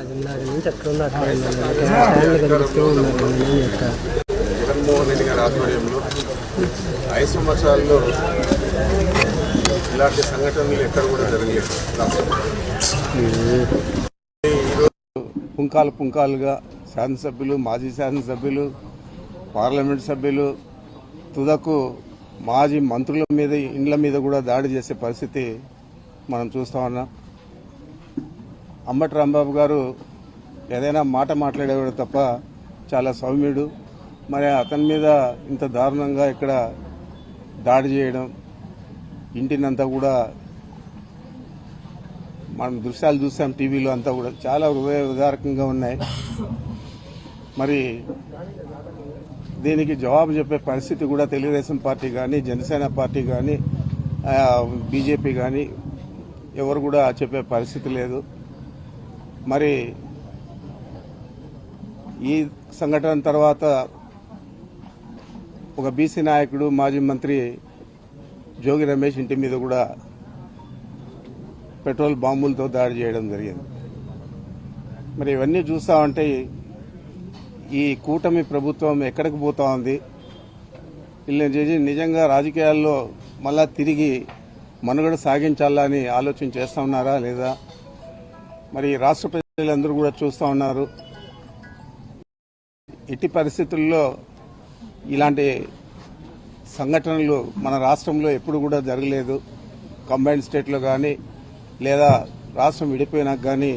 నాకు నుంచి కనిపిస్తూ ఉన్నారు నేను జగన్మోహన్ రెడ్డి గారి ఆధ్వర్యంలో ఐదు సంవత్సరాల్లో ఇలాంటి సంఘటనలు ఎక్కడ కూడా జరగలేదు పుంకాలు పుంకాలుగా శాసనసభ్యులు మాజీ శాసనసభ్యులు పార్లమెంట్ సభ్యులు తుదకు మాజీ మంత్రుల మీద ఇండ్ల మీద కూడా దాడి చేసే పరిస్థితి మనం చూస్తా ఉన్నాం. అంబటి రాంబాబు గారు ఏదైనా మాట మాట్లాడేవాడు తప్ప చాలా సౌమ్యుడు. మరి అతని మీద ఇంత దారుణంగా ఇక్కడ దాడి చేయడం ఇంటినంతా కూడా మనం దృశ్యాలు చూసాం టీవీలో అంతా కూడా చాలా హృదయ విదారకంగా ఉన్నాయి. మరి దీనికి జవాబు చెప్పే పరిస్థితి కూడా తెలుగుదేశం పార్టీ కానీ జనసేన పార్టీ కానీ బీజేపీ కానీ ఎవరు కూడా చెప్పే పరిస్థితి లేదు. మరి ఈ సంఘటన తర్వాత ఒక బీసీ నాయకుడు మాజీ మంత్రి జోగి రమేష్ ఇంటి మీద కూడా పెట్రోల్ బాంబులతో దాడి చేయడం జరిగింది. మరి ఇవన్నీ చూస్తా ఉంటే ఈ కూటమి ప్రభుత్వం ఎక్కడికి పోతా ఉంది? వీళ్ళని చేసి నిజంగా రాజకీయాల్లో మళ్ళా తిరిగి మనుగడ సాగించాలని ఆలోచన చేస్తా ఉన్నారా లేదా? మరి రాష్ట్ర ప్రజలందరూ కూడా చూస్తూ ఉన్నారు. ఎట్టి పరిస్థితుల్లో ఇలాంటి సంఘటనలు మన రాష్ట్రంలో ఎప్పుడు కూడా జరగలేదు. కంబైన్డ్ స్టేట్లో కానీ లేదా రాష్ట్రం విడిపోయినాక కానీ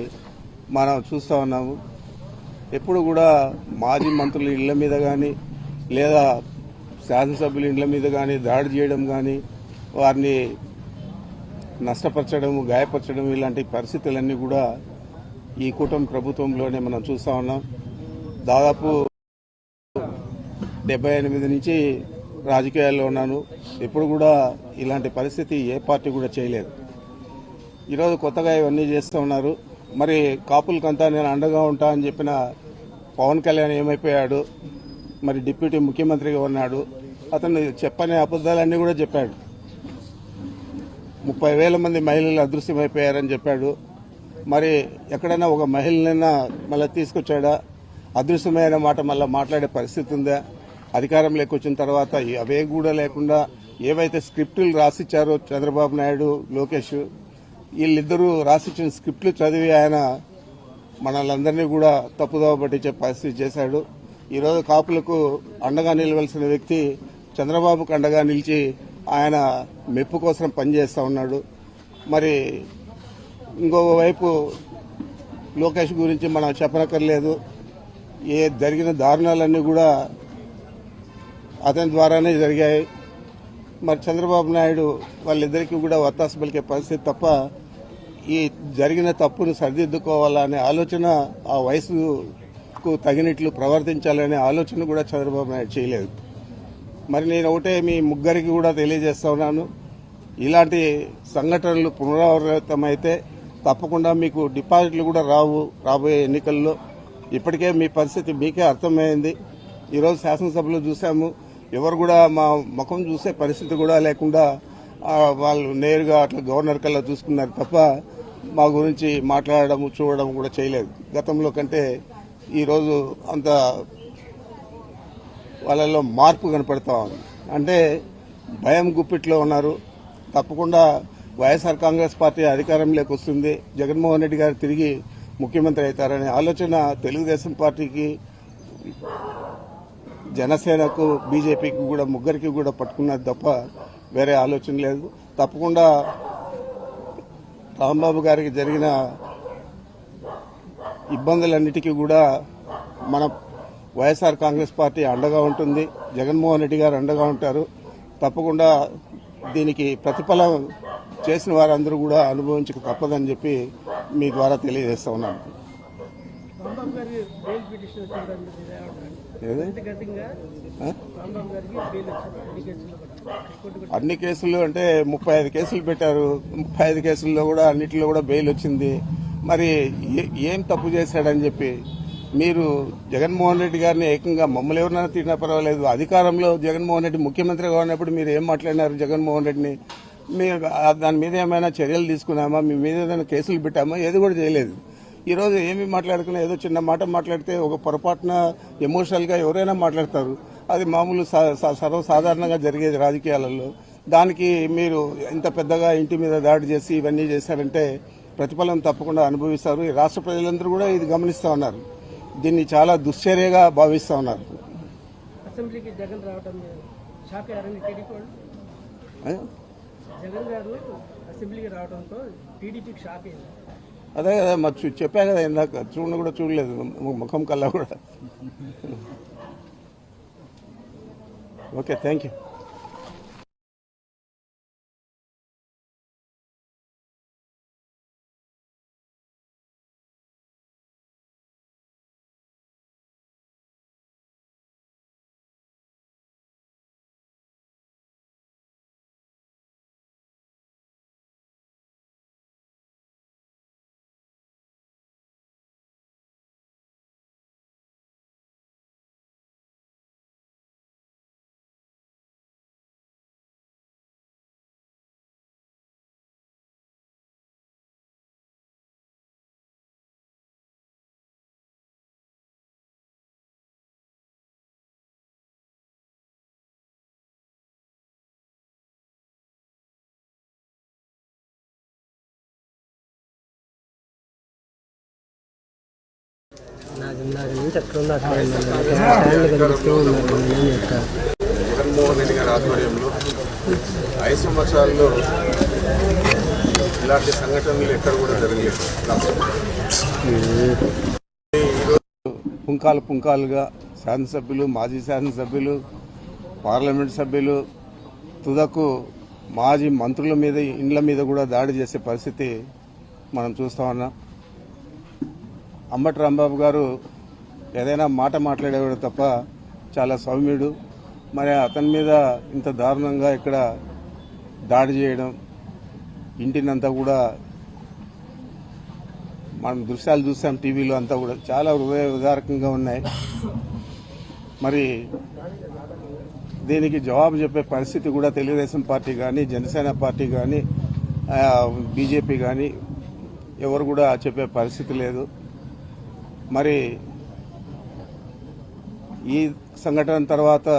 మనం చూస్తూ ఉన్నాము. ఎప్పుడు కూడా మాజీ మంత్రుల ఇళ్ళ మీద కానీ లేదా శాసనసభ్యుల ఇళ్ళ మీద కానీ దాడి చేయడం కానీ వారిని నష్టపరచడం గాయపరచడం ఇలాంటి పరిస్థితులన్నీ కూడా ఈ కూటమి ప్రభుత్వంలోనే మనం చూస్తా ఉన్నాం. దాదాపు డెబ్బై ఎనిమిది నుంచి రాజకీయాల్లో ఉన్నాను. ఎప్పుడు కూడా ఇలాంటి పరిస్థితి ఏ పార్టీ కూడా చేయలేదు. ఈరోజు కొత్తగా ఇవన్నీ చేస్తూ ఉన్నారు. మరి కాపులకంతా నేను అండగా ఉంటా అని చెప్పిన పవన్ కళ్యాణ్ ఏమైపోయాడు? మరి డిప్యూటీ ముఖ్యమంత్రిగా ఉన్నాడు. అతను చెప్పని అబద్దాలన్నీ కూడా చెప్పాడు. ముప్పై వేల మంది మహిళలు అదృశ్యమైపోయారని చెప్పాడు. మరి ఎక్కడైనా ఒక మహిళనైనా మళ్ళీ తీసుకొచ్చాడా? అదృశ్యమైన మాట మళ్ళీ మాట్లాడే పరిస్థితి ఉందా? అధికారంలోకి వచ్చిన తర్వాత అవే కూడా లేకుండా ఏవైతే స్క్రిప్టులు రాసిచ్చారో చంద్రబాబు నాయుడు లోకేష్ వీళ్ళిద్దరూ రాసిచ్చిన స్క్రిప్ట్లు చదివి ఆయన మనల్ందరినీ కూడా తప్పుదోవ పట్టించే పరిస్థితి చేశాడు. ఈరోజు కాపులకు అండగా నిలవలసిన వ్యక్తి చంద్రబాబుకు అండగా నిలిచి ఆయన మెప్పు కోసం పనిచేస్తూ ఉన్నాడు. మరి ఇంకొక వైపు లోకేష్ గురించి మనం చెప్పనక్కర్లేదు. ఏ జరిగిన దారుణాలన్నీ కూడా అతని ద్వారానే జరిగాయి. మరి చంద్రబాబు నాయుడు వాళ్ళిద్దరికీ కూడా వత్తాసు పలికే పరిస్థితి తప్ప ఈ జరిగిన తప్పును సరిదిద్దుకోవాలనే ఆలోచన ఆ వయసుకు తగినట్లు ప్రవర్తించాలనే ఆలోచన కూడా చంద్రబాబు నాయుడు చేయలేదు. మరి నేను ఒకటే మీ ముగ్గురికి కూడా తెలియజేస్తా ఉన్నాను. ఇలాంటి సంఘటనలు పునరావృతమైతే తప్పకుండా మీకు డిపాజిట్లు కూడా రావు రాబోయే ఎన్నికల్లో. ఇప్పటికే మీ పరిస్థితి మీకే అర్థమైంది. ఈరోజు శాసనసభలో చూసాము. ఎవరు కూడా మా ముఖం చూసే పరిస్థితి కూడా లేకుండా వాళ్ళు నేరుగా అట్లా గవర్నర్ కల్లా చూసుకున్నారు తప్ప మా గురించి మాట్లాడడం చూడడం కూడా చేయలేదు. గతంలో కంటే ఈరోజు అంత వాళ్ళలో మార్పు కనపడతా ఉంది. అంటే భయం గుప్పిట్లో ఉన్నారు. తప్పకుండా వైఎస్ఆర్ కాంగ్రెస్ పార్టీ అధికారంలోకి వస్తుంది. జగన్మోహన్ రెడ్డి గారు తిరిగి ముఖ్యమంత్రి అవుతారనే ఆలోచన తెలుగుదేశం పార్టీకి జనసేనకు బీజేపీకి కూడా ముగ్గురికి కూడా పట్టుకున్నది తప్ప వేరే ఆలోచన లేదు. తప్పకుండా రాంబాబు గారికి జరిగిన ఇబ్బందులన్నిటికీ కూడా మన వైఎస్ఆర్ కాంగ్రెస్ పార్టీ అండగా ఉంటుంది. జగన్మోహన్ రెడ్డి గారు అండగా ఉంటారు. తప్పకుండా దీనికి ప్రతిఫలం చేసిన వారందరూ కూడా అనుభవించక తప్పదని చెప్పి మీ ద్వారా తెలియజేస్తా ఉన్నాను. అన్ని కేసులు అంటే ముప్పై ఐదు కేసులు పెట్టారు. ముప్పై ఐదు కేసుల్లో కూడా అన్నిటిలో కూడా బెయిల్ వచ్చింది. మరి ఏ- ఏం తప్పు చేశాడని చెప్పి మీరు జగన్మోహన్ రెడ్డి గారిని ఏకంగా మమ్మల్ని ఎవరైనా తిన్నా పర్వాలేదు. అధికారంలో జగన్మోహన్ రెడ్డి ముఖ్యమంత్రిగా ఉన్నప్పుడు మీరు ఏం మాట్లాడినారు జగన్మోహన్ రెడ్డిని? ఆ- దాని మీద ఏమైనా చర్యలు తీసుకున్నామా? మీ మీద ఏదైనా కేసులు పెట్టామా? ఏది కూడా చేయలేదు. ఈరోజు ఏమి మాట్లాడుకున్నా ఏదో చిన్న మాట మాట్లాడితే ఒక పొరపాటున ఎమోషనల్గా ఎవరైనా మాట్లాడతారు. అది మామూలు సర్వసాధారణంగా జరిగేది రాజకీయాలలో. దానికి మీరు ఇంత పెద్దగా ఇంటి మీద దాడి చేసి ఇవన్నీ చేశారంటే ప్రతిఫలం తప్పకుండా అనుభవిస్తారు. ఈ రాష్ట్ర ప్రజలందరూ కూడా ఇది గమనిస్తూ ఉన్నారు. దీన్ని చాలా దుశ్చర్యగా భావిస్తూ ఉన్నారు. అసెంబ్లీకి జగన్ రావడం జగన్ గారు అసెంబ్లీకి రావడంతో టీడీపీకి షాక్ అయింది. అదే కదా మరి చూ- చెప్పా కదా ఇందాక చూడని కూడా చూడలేదు ముఖం కల్లా కూడా. Okay thank you Jaganmohan Reddy గారి ఆధ్వర్యంలో ఐదు సంవత్సరాల్లో ఇలాంటి సంఘటనలు ఎక్కడ కూడా జరగలేదు. పుంకాలు పుంకాలుగా శాసనసభ్యులు మాజీ శాసనసభ్యులు పార్లమెంట్ సభ్యులు తుదకు మాజీ మంత్రుల మీద ఇండ్ల మీద కూడా దాడి చేసే పరిస్థితి మనం చూస్తా ఉన్నాం. అంబటి రాంబాబు గారు ఏదైనా మాట మాట్లాడేవాడు తప్ప చాలా సౌమ్యుడు. మరి అతని మీద ఇంత దారుణంగా ఇక్కడ దాడి చేయడం ఇంటినంతా కూడా మనం దృశ్యాలు చూసాం టీవీలో అంతా కూడా చాలా హృదయ విదారకంగా ఉన్నాయి. మరి దీనికి జవాబు చెప్పే పరిస్థితి కూడా తెలుగుదేశం పార్టీ కానీ జనసేన పార్టీ కానీ బీజేపీ కానీ ఎవరు కూడా చెప్పే పరిస్థితి లేదు. మరి ఈ సంఘటన తర్వాత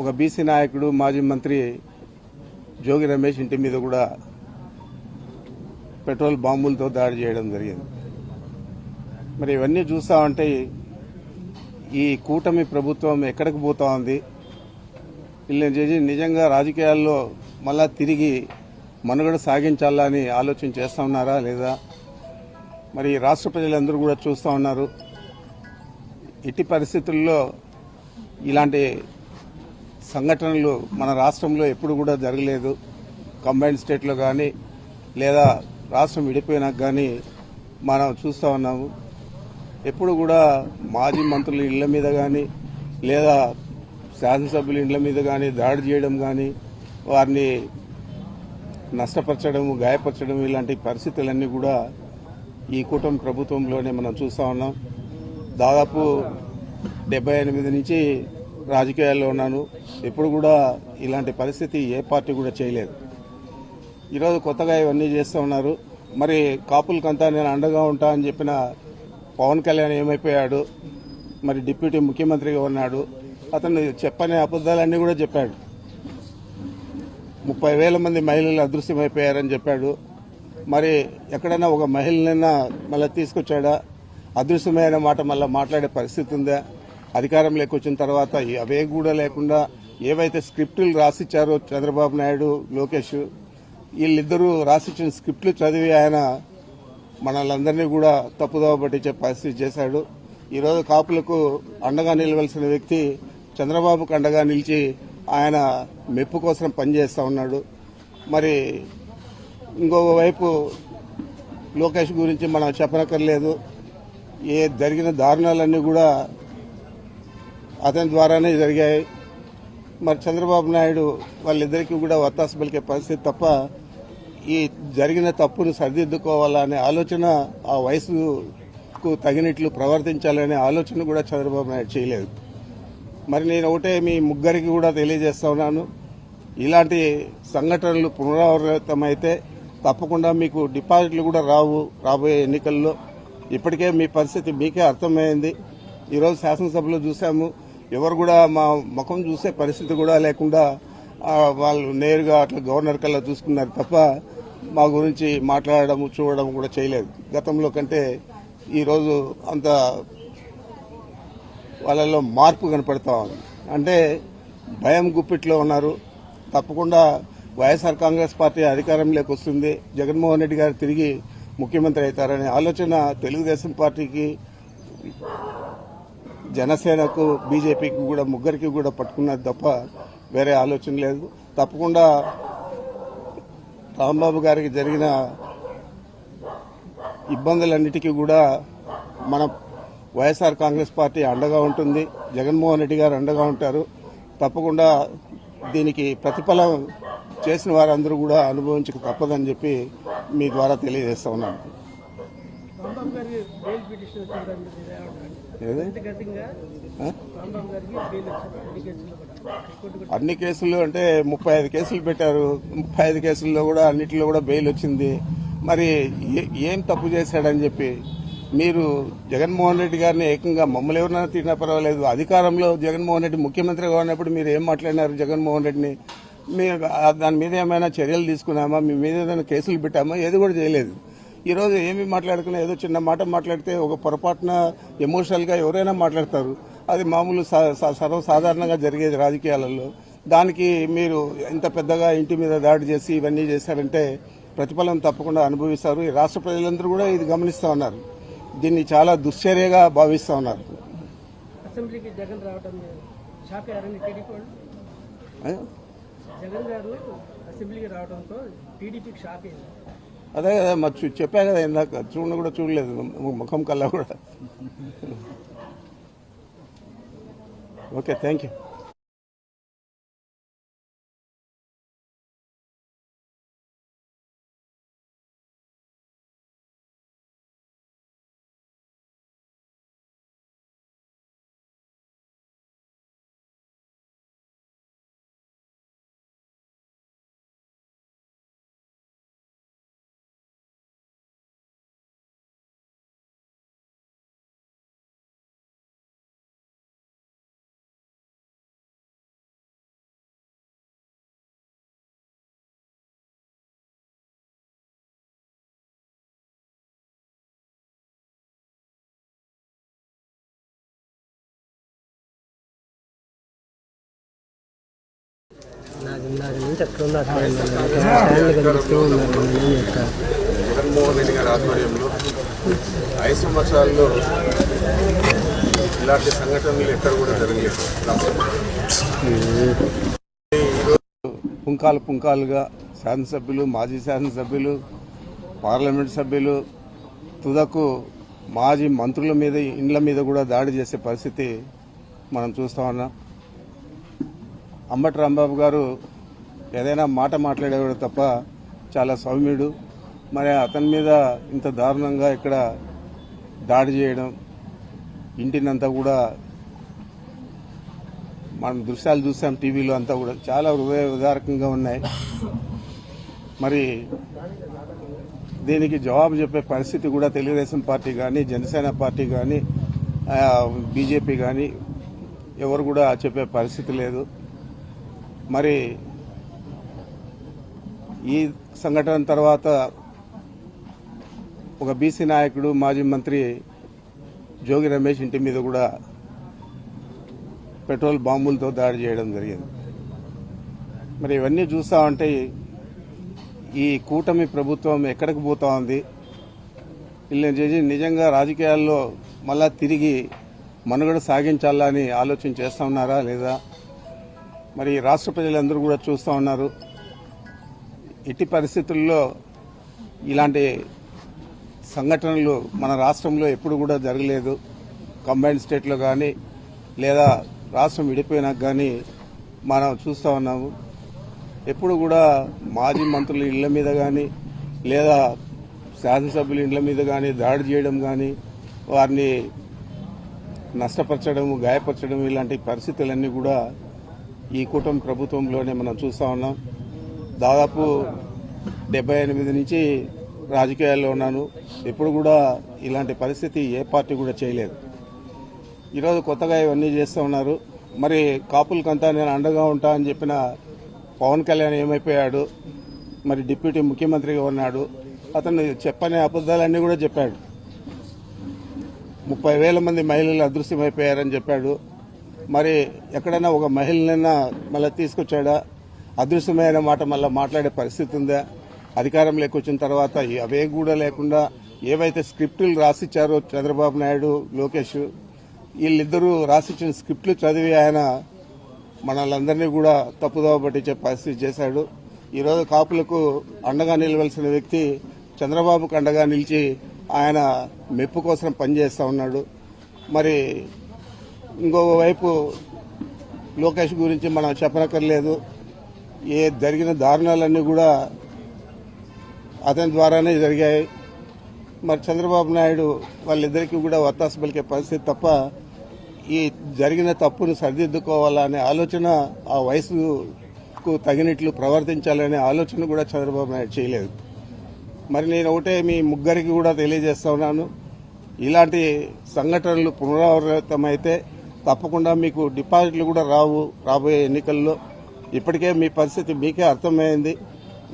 ఒక బీసీ నాయకుడు మాజీ మంత్రి జోగి రమేష్ ఇంటి మీద కూడా పెట్రోల్ బాంబులతో దాడి చేయడం జరిగింది. మరి ఇవన్నీ చూస్తా ఉంటే ఈ కూటమి ప్రభుత్వం ఎక్కడికి పోతా ఉంది? వీళ్ళని చేసి నిజంగా రాజకీయాల్లో మళ్ళా తిరిగి మనుగడ సాగించాలా అని ఆలోచన చేస్తా ఉన్నారా లేదా? మరి రాష్ట్ర ప్రజలందరూ కూడా చూస్తూ ఉన్నారు. ఇట్టి పరిస్థితుల్లో ఇలాంటి సంఘటనలు మన రాష్ట్రంలో ఎప్పుడు కూడా జరగలేదు. కంబైన్డ్ స్టేట్లో కానీ లేదా రాష్ట్రం విడిపోయినాక కానీ మనం చూస్తూ ఉన్నాము. ఎప్పుడు కూడా మాజీ మంత్రుల ఇళ్ళ మీద కానీ లేదా శాసనసభ్యుల ఇళ్ళ మీద కానీ దాడి చేయడం కానీ వారిని నష్టపరచడం గాయపరచడం ఇలాంటి పరిస్థితులన్నీ కూడా ఈ కూటమి ప్రభుత్వంలోనే మనం చూస్తూ ఉన్నాం. దాదాపు డెబ్బై ఎనిమిది నుంచి రాజకీయాల్లో ఉన్నాను. ఎప్పుడు కూడా ఇలాంటి పరిస్థితి ఏ పార్టీ కూడా చేయలేదు. ఈరోజు కొత్తగా ఇవన్నీ చేస్తూ ఉన్నారు. మరి కాపులకంతా నేను అండగా ఉంటా అని చెప్పిన పవన్ కళ్యాణ్ ఏమైపోయాడు? మరి డిప్యూటీ ముఖ్యమంత్రిగా ఉన్నాడు. అతను చెప్పని అబద్దాలన్నీ కూడా చెప్పాడు. ముప్పై వేల మంది మహిళలు అదృశ్యమైపోయారని చెప్పాడు. మరి ఎక్కడైనా ఒక మహిళనైనా మళ్ళీ తీసుకొచ్చాడా? అదృశ్యమైన మాట మళ్ళీ మాట్లాడే పరిస్థితి ఉందా? అధికారంలోకి వచ్చిన తర్వాత అవే కూడా లేకుండా ఏవైతే స్క్రిప్టులు రాసిచ్చారో చంద్రబాబు నాయుడు లోకేష్ వీళ్ళిద్దరూ రాసిచ్చిన స్క్రిప్ట్లు చదివి ఆయన మనల్ందరినీ కూడా తప్పుదోవ పట్టించే పరిస్థితి చేశాడు. ఈరోజు కాపులకు అండగా నిలవలసిన వ్యక్తి చంద్రబాబుకు అండగా నిలిచి ఆయన మెప్పు కోసం పనిచేస్తూ ఉన్నాడు. మరి ఇంకొక వైపు లోకేష్ గురించి మనం చెప్పనక్కర్లేదు. ఏ జరిగిన దారుణాలన్నీ కూడా అతని ద్వారానే జరిగాయి. మరి చంద్రబాబు నాయుడు వాళ్ళిద్దరికీ కూడా వత్తాసు పలికే పరిస్థితి తప్ప ఈ జరిగిన తప్పును సరిదిద్దుకోవాలనే ఆలోచన ఆ వయసుకు తగినట్లు ప్రవర్తించాలనే ఆలోచన కూడా చంద్రబాబు నాయుడు చేయలేదు. మరి నేను ఒకటే మీ ముగ్గురికి కూడా తెలియజేస్తా ఉన్నాను. ఇలాంటి సంఘటనలు పునరావృతమైతే తప్పకుండా మీకు డిపాజిట్లు కూడా రావు రాబోయే ఎన్నికల్లో. ఇప్పటికే మీ పరిస్థితి మీకే అర్థమైంది. ఈరోజు శాసనసభలో చూసాము. ఎవరు కూడా మా ముఖం చూసే పరిస్థితి కూడా లేకుండా వాళ్ళు నేరుగా అట్లా గవర్నర్ కల్లా చూసుకున్నారు తప్ప మా గురించి మాట్లాడడం చూడడం కూడా చేయలేదు. గతంలో కంటే ఈరోజు అంత వాళ్ళలో మార్పు కనపడతా ఉంది. అంటే భయం గుప్పిట్లో ఉన్నారు. తప్పకుండా వైఎస్ఆర్ కాంగ్రెస్ పార్టీ అధికారంలోకి వస్తుంది. జగన్మోహన్ రెడ్డి గారు తిరిగి ముఖ్యమంత్రి అవుతారనే ఆలోచన తెలుగుదేశం పార్టీకి జనసేనకు బీజేపీకి కూడా ముగ్గురికి కూడా పట్టుకున్నది తప్ప వేరే ఆలోచన లేదు. తప్పకుండా రాంబాబు గారికి జరిగిన ఇబ్బందులన్నిటికీ కూడా మన వైఎస్ఆర్ కాంగ్రెస్ పార్టీ అండగా ఉంటుంది. జగన్మోహన్ రెడ్డి గారు అండగా ఉంటారు. తప్పకుండా దీనికి ప్రతిఫలం చేసిన వారందరూ కూడా అనుభవించక తప్పదని చెప్పి మీ ద్వారా తెలియజేస్తా ఉన్నాను. అన్ని కేసులు అంటే ముప్పై ఐదు కేసులు పెట్టారు. ముప్పై ఐదు కేసుల్లో కూడా అన్నిటిలో కూడా బెయిల్ వచ్చింది. మరి ఏ- ఏం తప్పు చేశాడని చెప్పి మీరు జగన్మోహన్ రెడ్డి గారిని ఏకంగా మమ్మల్ని ఎవరైనా తిన్నా పర్వాలేదు. అధికారంలో జగన్మోహన్ రెడ్డి ముఖ్యమంత్రిగా ఉన్నప్పుడు మీరు ఏం మాట్లాడినారు జగన్మోహన్ రెడ్డిని? ఆ- దాని మీద ఏమైనా చర్యలు తీసుకున్నామా? మీ మీద ఏదైనా కేసులు పెట్టామా? ఏది కూడా చేయలేదు. ఈ రోజు ఏమి మాట్లాడుకున్నా ఏదో చిన్న మాట మాట్లాడితే ఒక పొరపాటున ఎమోషనల్గా ఎవరైనా మాట్లాడతారు. అది మామూలు సర్వసాధారణంగా జరిగేది రాజకీయాలలో. దానికి మీరు ఇంత పెద్దగా ఇంటి మీద దాడి చేసి ఇవన్నీ చేశారంటే ప్రతిఫలం తప్పకుండా అనుభవిస్తారు. ఈ రాష్ట్ర ప్రజలందరూ కూడా ఇది గమనిస్తా ఉన్నారు. దీన్ని చాలా దుశ్చర్యగా భావిస్తా ఉన్నారు. అసెంబ్లీకి జగన్ రావడం జగన్ గారు అసెంబ్లీకి రావడంతో టీడీపీకి షాక్ అయింది. అదే కదా మరి చూ- చెప్పా కదా ఇందాక చూడ కూడా చూడలేదు ముఖం కల్లా కూడా. Okay thank you Jaganmohan Reddy గారి ఆధ్వర్యంలో ఐదు సంవత్సరాల్లో ఇలాంటి సంఘటనలు ఎక్కడ కూడా జరగలేదు. పుంకాలు పుంకాలుగా శాసనసభ్యులు మాజీ శాసనసభ్యులు పార్లమెంట్ సభ్యులు తుదకు మాజీ మంత్రుల మీద ఇండ్ల మీద కూడా దాడి చేసే పరిస్థితి మనం చూస్తా ఉన్నాం. అంబటి రాంబాబు గారు ఏదైనా మాట మాట్లాడేవాడు తప్ప చాలా సౌమ్యుడు. మరి అతని మీద ఇంత దారుణంగా ఇక్కడ దాడి చేయడం ఇంటినంతా కూడా మనం దృశ్యాలు చూసాం టీవీలో అంతా కూడా. చాలా హృదయ ఉదారకంగా ఉన్నాయి. మరి దీనికి జవాబు చెప్పే పరిస్థితి కూడా తెలుగుదేశం పార్టీ కానీ జనసేన పార్టీ కానీ బీజేపీ కానీ ఎవరు కూడా చెప్పే పరిస్థితి లేదు. మరి ఈ సంఘటన తర్వాత ఒక బీసీ నాయకుడు మాజీ మంత్రి జోగి రమేష్ ఇంటి మీద కూడా పెట్రోల్ బాంబులతో దాడి చేయడం జరిగింది. మరి ఇవన్నీ చూస్తా ఉంటే ఈ కూటమి ప్రభుత్వం ఎక్కడికి పోతా ఉంది? వీళ్ళని చేసి నిజంగా రాజకీయాల్లో మళ్ళా తిరిగి మనుగడ సాగించాలని ఆలోచన చేస్తున్నారా లేదా? మరి రాష్ట్ర ప్రజలందరూ కూడా చూస్తూ ఉన్నారు. ఎట్టి పరిస్థితుల్లో ఇలాంటి సంఘటనలు మన రాష్ట్రంలో ఎప్పుడు కూడా జరగలేదు. కంబైన్డ్ స్టేట్లో కానీ లేదా రాష్ట్రం విడిపోయినాక కానీ మనం చూస్తూ ఉన్నాము. ఎప్పుడు కూడా మాజీ మంత్రుల ఇళ్ళ మీద కానీ లేదా శాసనసభ్యుల ఇళ్ళ మీద కానీ దాడి చేయడం కానీ వారిని నష్టపరచడం గాయపరచడం ఇలాంటి పరిస్థితులన్నీ కూడా ఈ కూటమి ప్రభుత్వంలోనే మనం చూస్తూ ఉన్నాం. దాదాపు డెబ్బై ఎనిమిది నుంచి రాజకీయాల్లో ఉన్నాను. ఎప్పుడు కూడా ఇలాంటి పరిస్థితి ఏ పార్టీ కూడా చేయలేదు. ఈరోజు కొత్తగా ఇవన్నీ చేస్తూ ఉన్నారు. మరి కాపులకంతా నేను అండగా ఉంటా అని చెప్పిన పవన్ కళ్యాణ్ ఏమైపోయాడు? మరి డిప్యూటీ ముఖ్యమంత్రిగా ఉన్నాడు. అతను చెప్పని అబద్ధాలన్నీ కూడా చెప్పాడు. ముప్పై వేల మంది మహిళలు అదృశ్యమైపోయారని చెప్పాడు. మరి ఎక్కడైనా ఒక మహిళనైనా మళ్ళీ తీసుకొచ్చాడా? అదృశ్యమైన మాట మళ్ళీ మాట్లాడే పరిస్థితి ఉందా? అధికారంలోకి వచ్చిన తర్వాత అవే కూడా లేకుండా ఏవైతే స్క్రిప్టులు రాసిచ్చారో చంద్రబాబు నాయుడు లోకేష్ వీళ్ళిద్దరూ రాసిచ్చిన స్క్రిప్టులు చదివి ఆయన మనల్ందరినీ కూడా తప్పుదోవ పట్టించే పరిస్థితి చేశాడు. ఈరోజు కాపులకు అండగా నిలవలసిన వ్యక్తి చంద్రబాబుకు అండగా నిలిచి ఆయన మెప్పు కోసం పనిచేస్తూ ఉన్నాడు. మరి ఇంకోవైపు లోకేష్ గురించి మనం చెప్పనక్కర్లేదు. ఏ జరిగిన దారుణాలన్నీ కూడా అతని ద్వారానే జరిగాయి. మరి చంద్రబాబు నాయుడు వాళ్ళిద్దరికీ కూడా వత్తాసు పలికే పరిస్థితి తప్ప ఈ జరిగిన తప్పును సరిదిద్దుకోవాలనే ఆలోచన ఆ వయసుకు తగినట్లు ప్రవర్తించాలనే ఆలోచన కూడా చంద్రబాబు నాయుడు చేయలేదు. మరి నేను ఒకటే మీ ముగ్గురికి కూడా తెలియజేస్తా ఉన్నాను. ఇలాంటి సంఘటనలు పునరావృతమైతే తప్పకుండా మీకు డిపాజిట్లు కూడా రావు రాబోయే ఎన్నికల్లో. ఇప్పటికే మీ పరిస్థితి మీకే అర్థమైంది.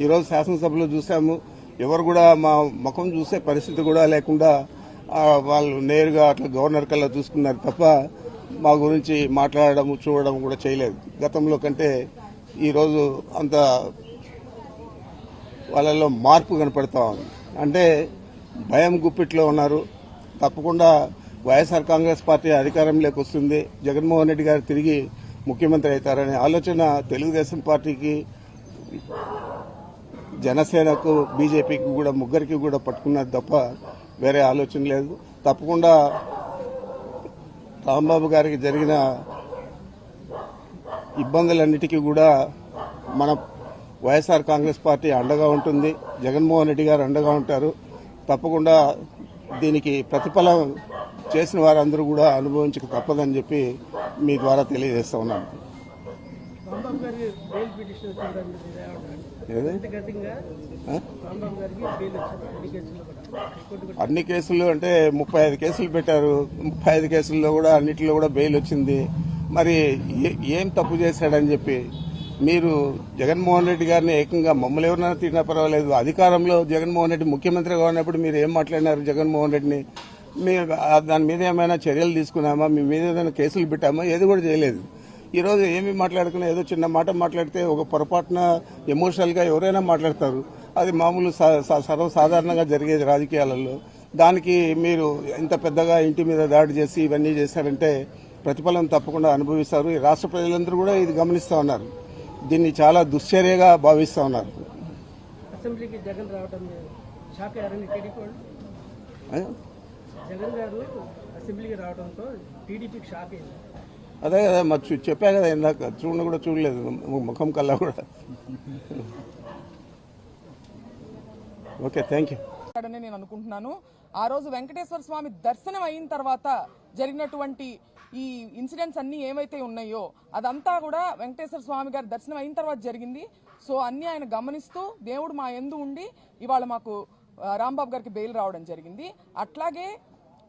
ఈరోజు శాసనసభలో చూసాము. ఎవరు కూడా మా ముఖం చూసే పరిస్థితి కూడా లేకుండా వాళ్ళు నేరుగా అట్లా గవర్నర్ కల్లా చూసుకున్నారు తప్ప మా గురించి మాట్లాడడం చూడడం కూడా చేయలేదు. గతంలో కంటే ఈరోజు అంత వాళ్ళలో మార్పు కనపడతా ఉంది. అంటే భయం గుప్పిట్లో ఉన్నారు. తప్పకుండా వైఎస్ఆర్ కాంగ్రెస్ పార్టీ అధికారంలోకి వస్తుంది. జగన్మోహన్ రెడ్డి గారు తిరిగి ముఖ్యమంత్రి అవుతారనే ఆలోచన తెలుగుదేశం పార్టీకి జనసేనకు బీజేపీకి కూడా ముగ్గురికి కూడా పట్టుకున్నది తప్ప వేరే ఆలోచన లేదు. తప్పకుండా రాంబాబు గారికి జరిగిన ఇబ్బందులన్నిటికీ కూడా మన వైఎస్ఆర్ కాంగ్రెస్ పార్టీ అండగా ఉంటుంది. జగన్మోహన్ రెడ్డి గారు అండగా ఉంటారు. తప్పకుండా దీనికి ప్రతిఫలం చేసిన వారందరూ కూడా అనుభవించక తప్పదని చెప్పి మీ ద్వారా తెలియజేస్తా ఉన్నాను అన్ని కేసులు అంటే ముప్పై ఐదు కేసులు పెట్టారు. ముప్పై ఐదు కేసుల్లో కూడా అన్నిటిలో కూడా బెయిల్ వచ్చింది. మరి ఏ- ఏం తప్పు చేశాడని చెప్పి మీరు జగన్మోహన్ రెడ్డి గారిని ఏకంగా మమ్మల్ని ఎవరైనా తిన్నా పర్వాలేదు. అధికారంలో జగన్మోహన్ రెడ్డి ముఖ్యమంత్రిగా ఉన్నప్పుడు మీరు ఏం మాట్లాడినారు జగన్మోహన్ రెడ్డిని? మీరు దాని మీద ఏమైనా చర్యలు తీసుకున్నామా? మీ మీద ఏదైనా కేసులు పెట్టామా? ఏది కూడా చేయలేదు. ఈ రోజు ఏమి మాట్లాడుకున్నా ఏదో చిన్న మాట మాట్లాడితే ఒక పొరపాటున ఎమోషనల్గా ఎవరైనా మాట్లాడతారు. అది మామూలు సర్వసాధారణంగా జరిగేది రాజకీయాలలో. దానికి మీరు ఇంత పెద్దగా ఇంటి మీద దాడి చేసి ఇవన్నీ చేశారంటే ప్రతిఫలం తప్పకుండా అనుభవిస్తారు. ఈ రాష్ట్ర ప్రజలందరూ కూడా ఇది గమనిస్తా ఉన్నారు. దీన్ని చాలా దుశ్చర్యగా భావిస్తా ఉన్నారు. అసెంబ్లీకి జగన్ రావడం షాక్ టీడీపీ? జగన్ గారు అసెంబ్లీకి రావడంతో టీడీపీకి షాక్ అయింది. అదే కదా మరి చూ- చెప్పా కదా ఇందాక చూడ కూడా చూడలేదు ముఖం కల్లా కూడా. Okay thank you. నేను అనుకుంటున్నాను. ఆ రోజు వెంకటేశ్వర స్వామి దర్శనం అయిన తర్వాత జరిగినటువంటి ఈ ఇన్సిడెంట్స్ అన్ని ఏవైతే ఉన్నాయో అదంతా కూడా వెంకటేశ్వర స్వామి గారి దర్శనం అయిన తర్వాత జరిగింది. సో అన్ని ఆయన గమనిస్తూ దేవుడు మా ఎందు ఉండి ఇవాళ మాకు రాంబాబు గారికి బెయిల్ రావడం జరిగింది. అట్లాగే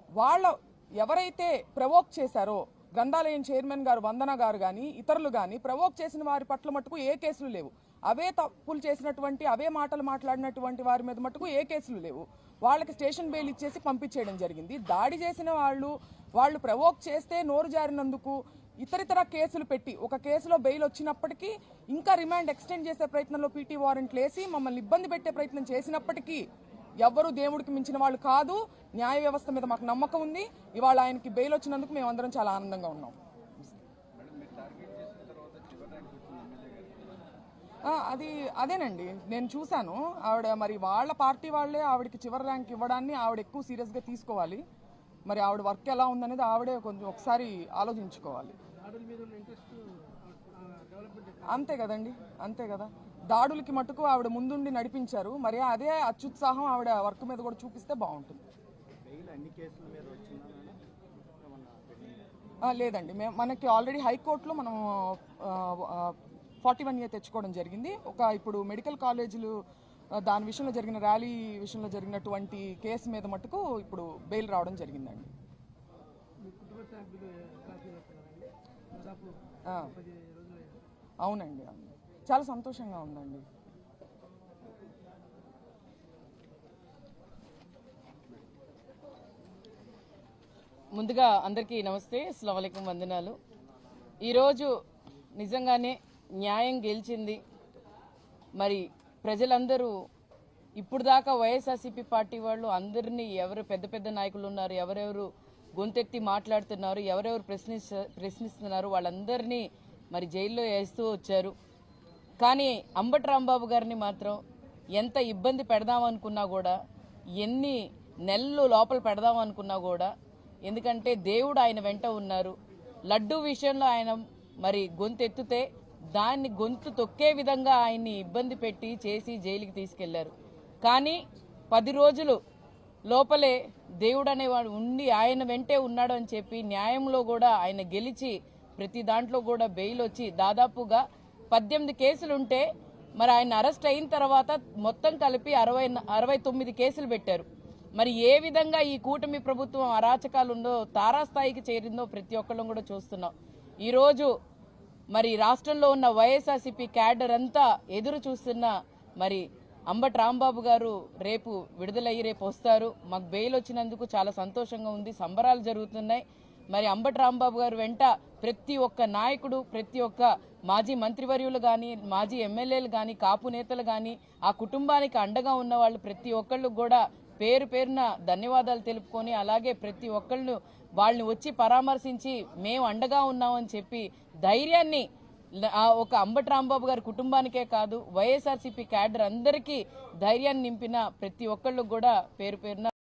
వాళ్ళ ఎవరైతే ప్రవోక్ చేశారో గ్రంథాలయం చైర్మన్ గారు వందన గారు కానీ ఇతరులు కానీ ప్రవోక్ చేసిన వారి పట్ల మటుకు ఏ కేసులు లేవు. అవే తప్పులు చేసినటువంటి అవే మాటలు మాట్లాడినటువంటి వారి మీద మటుకు ఏ కేసులు లేవు. వాళ్ళకి స్టేషన్ బెయిల్ ఇచ్చేసి పంపించేయడం జరిగింది. దాడి చేసిన వాళ్ళు వాళ్ళు ప్రవోక్ చేస్తే నోరు జారినందుకు ఇతరితర కేసులు పెట్టి ఒక కేసులో బెయిల్ వచ్చినప్పటికీ ఇంకా రిమాండ్ ఎక్స్టెండ్ చేసే ప్రయత్నంలో పీటీ వారెంట్లు వేసి మమ్మల్ని ఇబ్బంది పెట్టే ప్రయత్నం చేసినప్పటికీ ఎవ్వరూ దేవుడికి మించిన వాళ్ళు కాదు. న్యాయ వ్యవస్థ మీద మాకు నమ్మకం ఉంది. ఇవాళ ఆయనకి బెయిల్ వచ్చినందుకు మేమందరం చాలా ఆనందంగా ఉన్నాం. అది అదేనండి. నేను చూశాను. ఆవిడ మరి వాళ్ళ పార్టీ వాళ్ళే ఆవిడకి చివరి ర్యాంక్ ఇవ్వడాన్ని ఆవిడ ఎక్కువ సీరియస్గా తీసుకోవాలి. మరి ఆవిడ వర్క్ ఎలా ఉందనేది ఆవిడే కొంచెం ఒకసారి ఆలోచించుకోవాలి. అంతే కదండి. అంతే కదా. దాడులకి మటుకు ఆవిడ ముందుండి నడిపించారు. మరి అదే అత్యుత్సాహం ఆవిడ వర్క్ మీద కూడా చూపిస్తే బాగుంటుంది. లేదండి. మేము మనకి ఆల్రెడీ హైకోర్టులో మనం ఫార్టీ వన్ ఇయర్ తెచ్చుకోవడం జరిగింది. ఒక ఇప్పుడు మెడికల్ కాలేజీలు దాని విషయంలో జరిగిన ర్యాలీ విషయంలో జరిగినటువంటి కేసు మీద మటుకు ఇప్పుడు బెయిల్ రావడం జరిగిందండి. అవునండి అవును. చాలా సంతోషంగా ఉందండి. ముందుగా అందరికీ నమస్తే అస్సలం వందనాలు. ఈరోజు నిజంగానే న్యాయం గెలిచింది. మరి ప్రజలందరూ ఇప్పుడు దాకా వైఎస్ఆర్సీపీ పార్టీ వాళ్ళు అందరినీ ఎవరు పెద్ద పెద్ద నాయకులు ఉన్నారు ఎవరెవరు గొంతెత్తి మాట్లాడుతున్నారు ఎవరెవరు ప్రశ్నిస్తున్నారు వాళ్ళందరినీ మరి జైల్లో వేస్తూ వచ్చారు. కానీ అంబటి రాంబాబు గారిని మాత్రం ఎంత ఇబ్బంది పెడదామనుకున్నా కూడా ఎన్ని నెలలు లోపల పెడదామనుకున్నా కూడా ఎందుకంటే దేవుడు ఆయన వెంట ఉన్నారు. లడ్డూ విషయంలో ఆయన మరి గొంతు ఎత్తితే దాన్ని గొంతు తొక్కే విధంగా ఆయన్ని ఇబ్బంది పెట్టి చేసి జైలుకి తీసుకెళ్ళారు. కానీ పది రోజులు లోపలే దేవుడు అనేవాడు ఉండి ఆయన వెంటే ఉన్నాడు అని చెప్పి న్యాయంలో కూడా ఆయన గెలిచి ప్రతి దాంట్లో కూడా బెయిల్ వచ్చి దాదాపుగా పద్దెనిమిది కేసులుంటే మరి ఆయన అరెస్ట్ అయిన తర్వాత మొత్తం కలిపి అరవై అరవై తొమ్మిది కేసులు పెట్టారు. మరి ఏ విధంగా ఈ కూటమి ప్రభుత్వం అరాచకాలు ఉందో తారాస్థాయికి చేరిందో ప్రతి ఒక్కళ్ళం కూడా చూస్తున్నాం. ఈరోజు మరి రాష్ట్రంలో ఉన్న వైఎస్ఆర్సీపీ క్యాడర్ అంతా ఎదురు చూస్తున్న మరి అంబట్ రాంబాబు గారు రేపు విడుదలయ్యి రేపు వస్తారు. మాకు బెయిల్ వచ్చినందుకు చాలా సంతోషంగా ఉంది. సంబరాలు జరుగుతున్నాయి. మరి అంబటి రాంబాబు గారు వెంట ప్రతి ఒక్క నాయకుడు ప్రతి ఒక్క మాజీ మంత్రివర్యులు కానీ మాజీ ఎమ్మెల్యేలు కానీ కాపు నేతలు కానీ ఆ కుటుంబానికి అండగా ఉన్న వాళ్ళు ప్రతి ఒక్కళ్ళు కూడా పేరు పేరున ధన్యవాదాలు తెలుపుకొని అలాగే ప్రతి ఒక్కళ్ళు వాళ్ళని వచ్చి పరామర్శించి మేము అండగా ఉన్నామని చెప్పి ధైర్యాన్ని ఒక అంబటి రాంబాబు గారి కుటుంబానికే కాదు వైఎస్ఆర్సీపీ క్యాడర్ అందరికీ ధైర్యాన్ని నింపిన ప్రతి ఒక్కళ్ళు కూడా పేరు పేరున